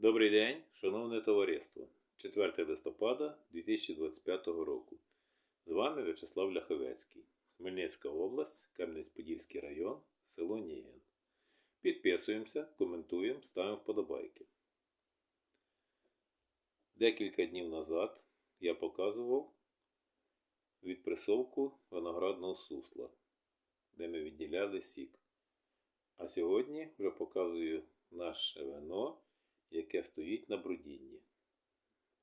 Добрий день, шановне товариство. 4 листопада 2025 року. З вами В'ячеслав Ляховецький, Хмельницька область, Кам'янець-Подільський район, село Нігін. Підписуємося, коментуємо, ставимо вподобайки. Декілька днів назад я показував відпресовку виноградного сусла, де ми відділяли сік. А сьогодні вже показую наше вино, яке стоїть на бродінні.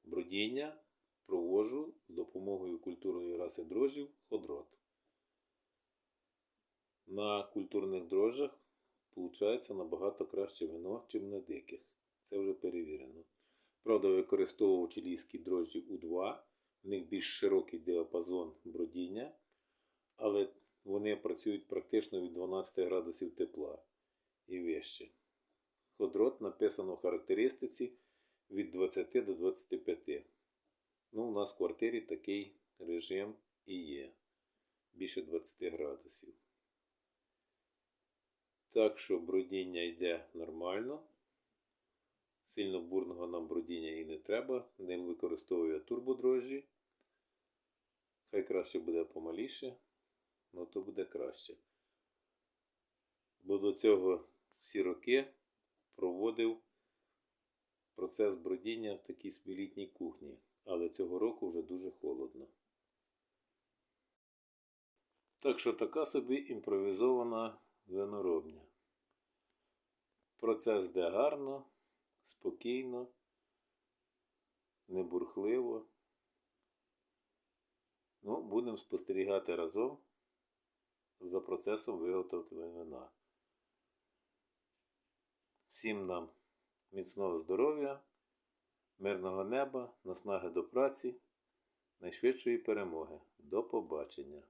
Бродіння проводжу з допомогою культурної раси дрожжів ходрот. На культурних дрожжах виходить набагато краще вино, ніж на диких. Це вже перевірено. Правда, використовував чилійські дрожжі У2, в них більш широкий діапазон бродіння, але вони працюють практично від 12 градусів тепла і вище. Ходрот написано в характеристиці від 20 до 25. Ну, у нас в квартирі такий режим і є. Більше 20 градусів. Так що бродіння йде нормально. Сильно бурного нам бродіння і не треба. Ним використовую турбодрожжі. Хай краще буде помаліше, але то буде краще. Бо до цього всі роки проводив процес бродіння в такій смілітній кухні, але цього року вже дуже холодно. Так що така собі імпровізована виноробня. Процес йде гарно, спокійно, небурхливо. Ну, будемо спостерігати разом за процесом виготовлення вина. Всім нам міцного здоров'я, мирного неба, наснаги до праці, найшвидшої перемоги. До побачення!